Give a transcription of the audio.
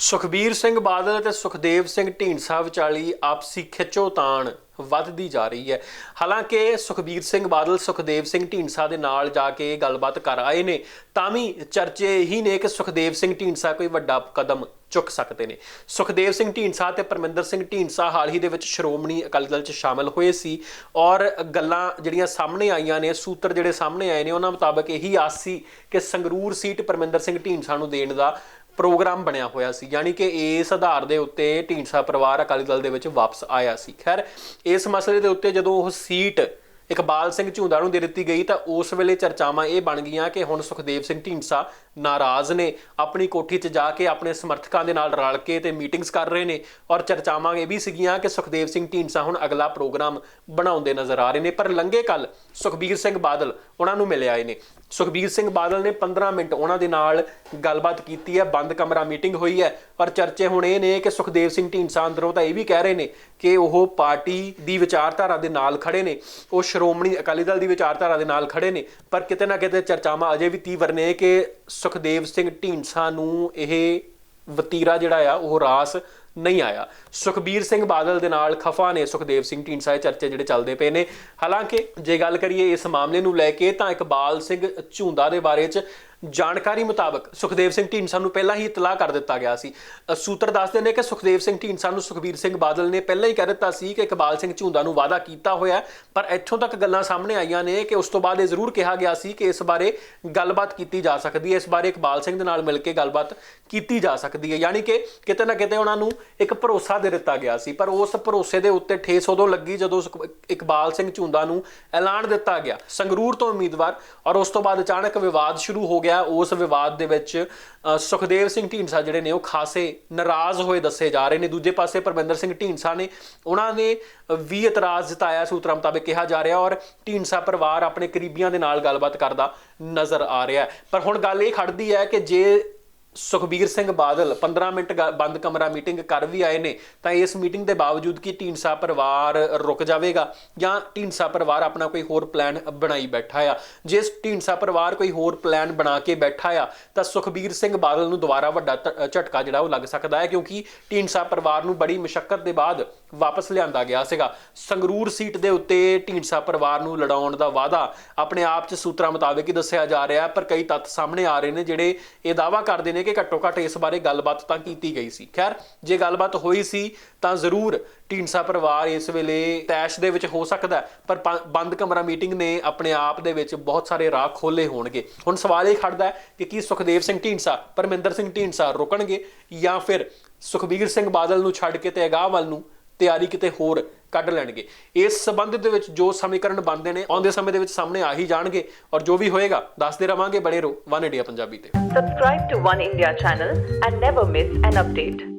ਸੁਖਬੀਰ ਸਿੰਘ ਬਾਦਲ ਅਤੇ ਸੁਖਦੇਵ ਸਿੰਘ ਢੀਂਡਸਾ ਵਿਚਾਲੀ ਆਪਸੀ ਖਿੱਚੋਤਾਣ ਵੱਧਦੀ ਜਾ ਰਹੀ ਹੈ। ਹਾਲਾਂਕਿ ਸੁਖਬੀਰ ਸਿੰਘ ਬਾਦਲ, ਸੁਖਦੇਵ ਸਿੰਘ ਢੀਂਡਸਾ ਦੇ ਨਾਲ ਜਾ ਕੇ ਗੱਲਬਾਤ ਕਰ ਆਏ ਨੇ, ਤਾਂ ਵੀ ਚਰਚੇ ਇਹੀ ਨੇ ਕਿ ਸੁਖਦੇਵ ਸਿੰਘ ਢੀਂਡਸਾ ਕੋਈ ਵੱਡਾ ਕਦਮ ਚੁੱਕ ਸਕਦੇ ਨੇ। ਸੁਖਦੇਵ ਸਿੰਘ ਢੀਂਡਸਾ ਤੇ ਪਰਮਿੰਦਰ ਸਿੰਘ ਢੀਂਡਸਾ ਹਾਲ ਹੀ ਦੇ ਵਿੱਚ ਸ਼੍ਰੋਮਣੀ ਅਕਾਲੀ ਦਲ 'ਚ ਸ਼ਾਮਲ ਹੋਏ ਸੀ ਔਰ ਗੱਲਾਂ ਜਿਹੜੀਆਂ ਸਾਹਮਣੇ ਆਈਆਂ ਨੇ, ਸੂਤਰ ਜਿਹੜੇ ਸਾਹਮਣੇ ਆਏ ਨੇ, ਉਹਨਾਂ ਮੁਤਾਬਕ ਇਹੀ ਆਸ ਸੀ ਕਿ ਸੰਗਰੂਰ ਸੀਟ ਪਰਮਿੰਦਰ ਸਿੰਘ ਢੀਂਡਸਾ ਨੂੰ ਦੇਣ ਦਾ ਪ੍ਰੋਗਰਾਮ ਬਣਿਆ ਹੋਇਆ ਸੀ, ਯਾਨੀ ਕਿ ਇਸ ਆਧਾਰ ਦੇ ਉੱਤੇ ਢੀਂਡਸਾ ਪਰਿਵਾਰ ਅਕਾਲੀ ਦਲ ਦੇ ਵਿੱਚ ਵਾਪਸ ਆਇਆ ਸੀ। ਖੈਰ, ਇਸ ਮਸਲੇ ਦੇ ਉੱਤੇ ਜਦੋਂ ਉਹ ਸੀਟ ਇਕਬਾਲ ਸਿੰਘ ਝੂੰਦਾ ਨੂੰ ਦੇ ਦਿੱਤੀ ਗਈ ਤਾਂ ਉਸ ਵੇਲੇ ਚਰਚਾਵਾਂ ਇਹ ਬਣ ਗਈਆਂ ਕਿ ਹੁਣ ਸੁਖਦੇਵ ਸਿੰਘ ਢੀਂਡਸਾ ਨਾਰਾਜ਼ ਨੇ, ਆਪਣੀ ਕੋਠੀ 'ਚ ਜਾ ਕੇ ਆਪਣੇ ਸਮਰਥਕਾਂ ਦੇ ਨਾਲ ਰਲ ਕੇ ਤੇ ਮੀਟਿੰਗਸ ਕਰ ਰਹੇ ਨੇ ਔਰ ਚਰਚਾਵਾਂ ਇਹ ਵੀ ਸੀਗੀਆਂ ਕਿ ਸੁਖਦੇਵ ਸਿੰਘ ਢੀਂਡਸਾ ਹੁਣ ਅਗਲਾ ਪ੍ਰੋਗਰਾਮ ਬਣਾਉਂਦੇ ਨਜ਼ਰ ਆ ਰਹੇ ਨੇ। ਪਰ ਲੰਗੇ ਕੱਲ ਸੁਖਬੀਰ ਸਿੰਘ ਬਾਦਲ ਉਹਨਾਂ ਨੂੰ ਮਿਲੇ ਆਏ ਨੇ। ਸੁਖਬੀਰ ਸਿੰਘ ਬਾਦਲ ਨੇ 15 ਮਿੰਟ ਉਹਨਾਂ ਦੇ ਨਾਲ ਗੱਲਬਾਤ ਕੀਤੀ ਹੈ, ਬੰਦ ਕਮਰਾ ਮੀਟਿੰਗ ਹੋਈ ਹੈ ਪਰ ਚਰਚੇ ਹੁਣ ਇਹ ਨੇ ਕਿ ਸੁਖਦੇਵ ਸਿੰਘ ਢੀਂਡਸਾ ਅੰਦਰੋਂ ਤਾਂ ਇਹ ਵੀ ਕਹਿ ਰਹੇ ਨੇ ਕਿ ਉਹ ਪਾਰਟੀ ਦੀ ਵਿਚਾਰਧਾਰਾ ਦੇ ਨਾਲ ਖੜੇ ਨੇ। ਉਹ ਸ਼੍ਰੋਮਣੀ ਅਕਾਲੀ ਦਲ ਦੀ ਵਿਚਾਰਧਾਰਾ ਦੇ ਨਾਲ ਖੜੇ ਨੇ, ਪਰ ਕਿਤੇ ਨਾ ਕਿਤੇ ਚਰਚਾਵਾਂ ਅਜੇ ਵੀ ਤੀਵਰ ਨੇ ਕਿ ਸੁਖਦੇਵ ਸਿੰਘ ਢੀਂਡਸਾ ਨੂੰ ਇਹ ਵਤੀਰਾ ਜਿਹੜਾ ਆ, ਉਹ ਰਾਸ ਨਹੀਂ ਆਇਆ। ਸੁਖਬੀਰ ਸਿੰਘ ਬਾਦਲ ਦੇ ਨਾਲ ਖਫਾ ਨੇ ਸੁਖਦੇਵ ਸਿੰਘ ਢੀਂਡਸਾ ਦੇ ਚਰਚੇ ਜਿਹੜੇ ਚੱਲਦੇ ਪਏ ਨੇ। ਹਾਲਾਂਕਿ ਜੇ ਗੱਲ ਕਰੀਏ ਇਸ ਮਾਮਲੇ ਨੂੰ ਲੈ ਕੇ, ਤਾਂ ਇਕਬਾਲ ਸਿੰਘ ਝੁੰਦਾ ਦੇ ਬਾਰੇ 'ਚ ਜਾਣਕਾਰੀ ਮੁਤਾਬਕ ਸੁਖਦੇਵ ਸਿੰਘ ਢੀਂਡਸਾ ਨੂੰ ਪਹਿਲਾਂ ਹੀ ਇਤਲਾਹ ਕਰ ਦਿੱਤਾ ਗਿਆ ਸੀ। ਸੂਤਰ ਦੱਸਦੇ ਨੇ ਕਿ ਸੁਖਦੇਵ ਸਿੰਘ ਢੀਂਡਸਾ ਨੂੰ ਸੁਖਬੀਰ ਸਿੰਘ ਬਾਦਲ ਨੇ ਪਹਿਲਾਂ ਹੀ ਕਹਿ ਦਿੱਤਾ ਸੀ ਕਿ ਇਕਬਾਲ ਸਿੰਘ ਝੁੰਦਾ ਨੂੰ ਵਾਅਦਾ ਕੀਤਾ ਹੋਇਆ ਪਰ ਇੱਥੋਂ ਤੱਕ ਗੱਲਾਂ ਸਾਹਮਣੇ ਆਈਆਂ ਨੇ ਕਿ ਉਸ ਤੋਂ ਬਾਅਦ ਇਹ ਜ਼ਰੂਰ ਕਿਹਾ ਗਿਆ ਸੀ ਕਿ ਇਸ ਬਾਰੇ ਗੱਲਬਾਤ ਕੀਤੀ ਜਾ ਸਕਦੀ ਹੈ। ਇਸ ਬਾਰੇ ਇਕਬਾਲ ਸਿੰਘ ਦੇ ਨਾਲ ਮਿਲ ਕੇ ਗੱਲਬਾਤ ਕੀਤੀ ਜਾ ਸਕਦੀ ਹੈ। ਯਾਨੀ ਕਿ ਕਿਤੇ ਨਾ ਕਿਤੇ ਉਹਨਾਂ ਨੂੰ ਇੱਕ ਭਰੋਸਾ ਦੇ ਦਿੱਤਾ ਗਿਆ ਸੀ, ਪਰ ਉਸ ਭਰੋਸੇ ਦੇ ਉੱਤੇ ਠੇਸ ਉਦੋਂ ਲੱਗੀ ਜਦੋਂ ਸੁਖ- ਇਕਬਾਲ ਸਿੰਘ ਝੁੰਦਾ ਨੂੰ ਐਲਾਨ ਦਿੱਤਾ ਗਿਆ। ਸੰਗਰੂਰ ਤੋਂ ਉਮੀਦਵਾਰ ਔਰ ਉਸ ਤੋਂ ਬਾਅਦ ਅਚਾਨਕ ਵਿਵਾਦ ਸ਼ੁਰੂ ਹੋ ਗਿਆ। ਉਸ ਵਿਵਾਦ ਦੇ ਵਿੱਚ ਸੁਖਦੇਵ ਸਿੰਘ ਢੀਂਡਸਾ ਜਿਹੜੇ ਨੇ, ਉਹ ਖਾਸੇ ਨਾਰਾਜ਼ ਹੋਏ ਦੱਸੇ ਜਾ ਰਹੇ ਨੇ। ਦੂਜੇ ਪਾਸੇ ਪਰਮਿੰਦਰ ਸਿੰਘ ਢੀਂਡਸਾ ਨੇ, ਉਹਨਾਂ ਨੇ ਵੀ ਇਤਰਾਜ਼ ਜਤਾਇਆ ਸੂਤਰਾਂ ਮੁਤਾਬਕ ਕਿਹਾ ਜਾ ਰਿਹਾ ਔਰ ਢੀਂਡਸਾ ਪਰਿਵਾਰ ਆਪਣੇ ਕਰੀਬੀਆਂ ਦੇ ਨਾਲ ਗੱਲਬਾਤ ਕਰਦਾ ਨਜ਼ਰ ਆ ਰਿਹਾ ਪਰ ਹੁਣ ਗੱਲ ਇਹ ਖੜਦੀ ਹੈ ਕਿ ਜੇ ਸੁਖਬੀਰ ਸਿੰਘ ਬਾਦਲ 15 ਮਿੰਟ ਗ- ਬੰਦ ਕਮਰਾ ਮੀਟਿੰਗ ਕਰ ਵੀ ਆਏ ਨੇ, ਤਾਂ ਇਸ ਮੀਟਿੰਗ ਦੇ ਬਾਵਜੂਦ ਕਿ ਢੀਂਡਸਾ ਪਰਿਵਾਰ ਰੁਕ ਜਾਵੇਗਾ ਜਾਂ ਢੀਂਡਸਾ ਪਰਿਵਾਰ ਆਪਣਾ ਕੋਈ ਹੋਰ ਪਲਾਨ ਬਣਾਈ ਬੈਠਾ ਆ? ਜੇ ਢੀਂਡਸਾ ਪਰਿਵਾਰ ਕੋਈ ਹੋਰ ਪਲਾਨ ਬਣਾ ਕੇ ਬੈਠਾ ਆ, ਤਾਂ ਸੁਖਬੀਰ ਸਿੰਘ ਬਾਦਲ ਨੂੰ ਦੁਬਾਰਾ ਵੱਡਾ ਧ- ਝਟਕਾ ਜਿਹੜਾ ਉਹ ਲੱਗ ਸਕਦਾ ਹੈ, ਕਿਉਂਕਿ ਢੀਂਡਸਾ ਪਰਿਵਾਰ ਨੂੰ ਬੜੀ ਮੁਸ਼ਕਲ ਦੇ ਬਾਅਦ ਵਾਪਸ ਲਿਆਂਦਾ ਗਿਆ ਸੀਗਾ। ਸੰਗਰੂਰ ਸੀਟ ਦੇ ਉੱਤੇ ਢੀਂਡਸਾ ਪਰਿਵਾਰ ਨੂੰ ਲੜਾਉਣ ਦਾ ਵਾਅਦਾ ਆਪਣੇ ਆਪ 'ਚ ਸੂਤਰਾਂ ਮੁਤਾਬਕ ਹੀ ਦੱਸਿਆ ਜਾ ਰਿਹਾ ਪਰ ਕਈ ਤੱਥ ਸਾਹਮਣੇ ਆ ਰਹੇ ਨੇ ਜਿਹੜੇ ਇਹ ਦਾਵਾ ਕਰਦੇ ਨੇ ਕਿ ਘੱਟੋ ਘੱਟ ਇਸ ਬਾਰੇ ਗੱਲਬਾਤ ਤਾਂ ਕੀਤੀ ਗਈ ਸੀ। ਖੈਰ, ਜੇ ਗੱਲਬਾਤ ਹੋਈ ਸੀ ਤਾਂ ਜ਼ਰੂਰ ਢੀਂਡਸਾ ਪਰਿਵਾਰ ਇਸ ਵੇਲੇ ਤੈਸ਼ ਦੇ ਵਿੱਚ ਹੋ ਸਕਦਾ ਪਰ ਬੰਦ ਕਮਰਾ ਮੀਟਿੰਗ ਨੇ ਆਪਣੇ ਆਪ ਦੇ ਵਿੱਚ ਬਹੁਤ ਸਾਰੇ ਰਾਹ ਖੋਲੇ ਹੋਣਗੇ। ਹੁਣ ਸਵਾਲ ਇਹ ਖੜਦਾ ਹੈ ਕਿ ਕੀ ਸੁਖਦੇਵ ਸਿੰਘ ਢੀਂਡਸਾ, ਪਰਮਿੰਦਰ ਸਿੰਘ ਢੀਂਡਸਾ ਰੁਕਣਗੇ ਜਾਂ ਫਿਰ ਸੁਖਬੀਰ ਸਿੰਘ ਬਾਦਲ ਨੂੰ ਛੱਡ ਕੇ ਤੇ ਅਗਾਹ ਵੱਲ ਨੂੰ ਤਿਆਰੀ ਕਿਤੇ ਹੋਰ ਕੱਢ ਲੈਣਗੇ। ਇਸ ਸਬੰਧ ਦੇ ਵਿੱਚ ਜੋ ਸਮੀਕਰਨ ਬਣਦੇ ਨੇ, ਆਉਂਦੇ ਸਮੇਂ ਦੇ ਵਿੱਚ ਸਾਹਮਣੇ ਆ ਹੀ ਜਾਣਗੇ ਔਰ ਜੋ ਵੀ ਹੋਏਗਾ, ਦੱਸਦੇ ਰਵਾਂਗੇ। ਬਣੇ ਰਹੋ ਵਨ ਇੰਡੀਆ ਪੰਜਾਬੀ ਤੇ। Subscribe to One India channel and never miss an update.